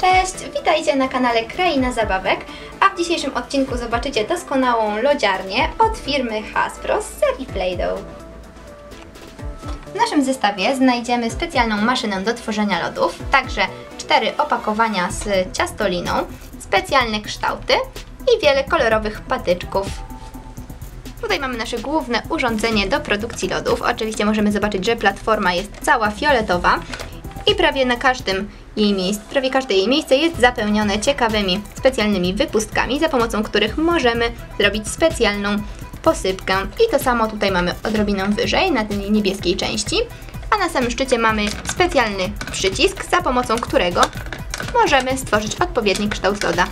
Cześć, witajcie na kanale Kraina Zabawek, a w dzisiejszym odcinku zobaczycie doskonałą lodziarnię od firmy Hasbro z serii Play-Doh. W naszym zestawie znajdziemy specjalną maszynę do tworzenia lodów, także cztery opakowania z ciastoliną, specjalne kształty i wiele kolorowych patyczków. Tutaj mamy nasze główne urządzenie do produkcji lodów. Oczywiście możemy zobaczyć, że platforma jest cała fioletowa i prawie na każdym jej miejscu, prawie każde jej miejsce jest zapełnione ciekawymi, specjalnymi wypustkami, za pomocą których możemy zrobić specjalną posypkę. I to samo tutaj mamy odrobinę wyżej, na tej niebieskiej części. A na samym szczycie mamy specjalny przycisk, za pomocą którego możemy stworzyć odpowiedni kształt loda.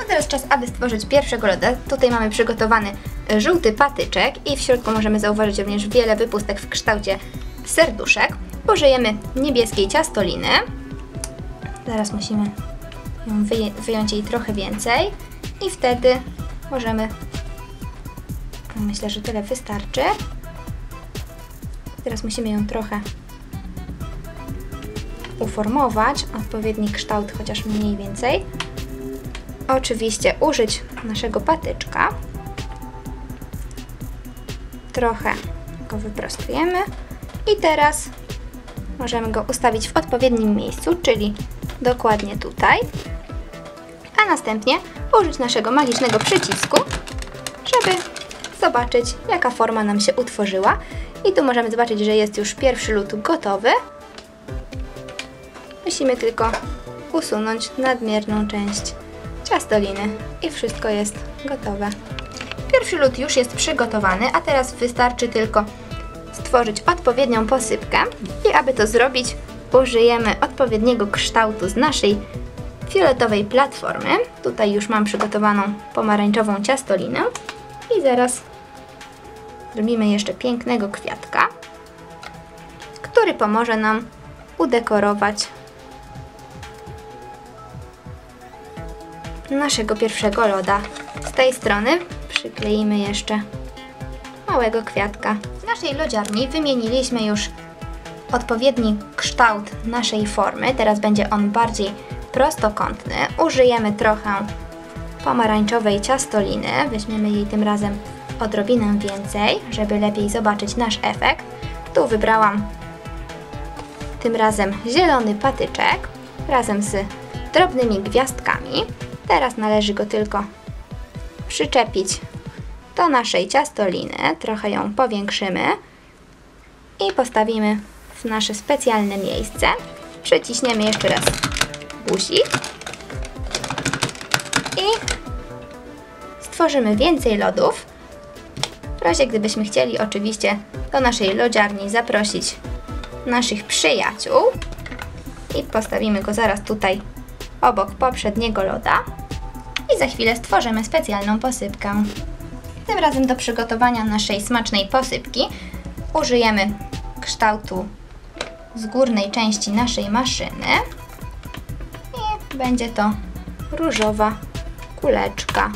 A teraz czas, aby stworzyć pierwszego loda. Tutaj mamy przygotowany e, żółty patyczek i w środku możemy zauważyć również wiele wypustek w kształcie serduszek. Użyjemy niebieskiej ciastoliny. Zaraz musimy ją wyjąć jej trochę więcej i wtedy możemy myślę, że tyle wystarczy. Teraz musimy ją trochę uformować, odpowiedni kształt, chociaż mniej więcej. Oczywiście użyć naszego patyczka. Trochę go wyprostujemy i teraz możemy go ustawić w odpowiednim miejscu, czyli dokładnie tutaj. A następnie użyć naszego magicznego przycisku, żeby zobaczyć jaka forma nam się utworzyła. I tu możemy zobaczyć, że jest już pierwszy lód gotowy. Musimy tylko usunąć nadmierną część ciastoliny i wszystko jest gotowe. Pierwszy lód już jest przygotowany, a teraz wystarczy tylko stworzyć odpowiednią posypkę i aby to zrobić użyjemy odpowiedniego kształtu z naszej fioletowej platformy. Tutaj już mam przygotowaną pomarańczową ciastolinę i zaraz zrobimy jeszcze pięknego kwiatka, który pomoże nam udekorować naszego pierwszego loda. Z tej strony przykleimy jeszcze małego kwiatka. W naszej lodziarni wymieniliśmy już odpowiedni kształt naszej formy. Teraz będzie on bardziej prostokątny. Użyjemy trochę pomarańczowej ciastoliny. Weźmiemy jej tym razem odrobinę więcej, żeby lepiej zobaczyć nasz efekt. Tu wybrałam tym razem zielony patyczek razem z drobnymi gwiazdkami. Teraz należy go tylko przyczepić do naszej ciastoliny, trochę ją powiększymy i postawimy w nasze specjalne miejsce. Przyciśniemy jeszcze raz guzik i stworzymy więcej lodów. W razie gdybyśmy chcieli oczywiście do naszej lodziarni zaprosić naszych przyjaciół i postawimy go zaraz tutaj obok poprzedniego loda i za chwilę stworzymy specjalną posypkę. Tym razem do przygotowania naszej smacznej posypki użyjemy kształtu z górnej części naszej maszyny i będzie to różowa kuleczka.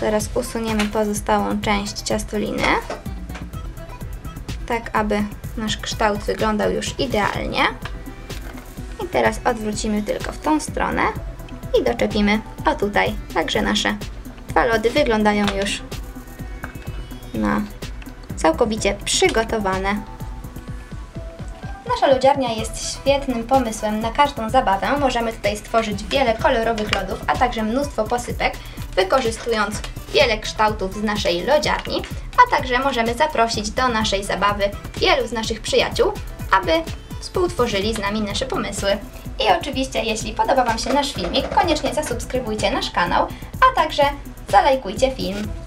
Teraz usuniemy pozostałą część ciastoliny, tak aby nasz kształt wyglądał już idealnie. I teraz odwrócimy tylko w tą stronę i doczepimy o tutaj. Także nasze dwa lody wyglądają już na całkowicie przygotowane. Nasza lodziarnia jest świetnym pomysłem na każdą zabawę. Możemy tutaj stworzyć wiele kolorowych lodów, a także mnóstwo posypek, wykorzystując wiele kształtów z naszej lodziarni, a także możemy zaprosić do naszej zabawy wielu z naszych przyjaciół, aby współtworzyli z nami nasze pomysły. I oczywiście, jeśli podoba Wam się nasz filmik, koniecznie zasubskrybujcie nasz kanał, a także 再来一个电。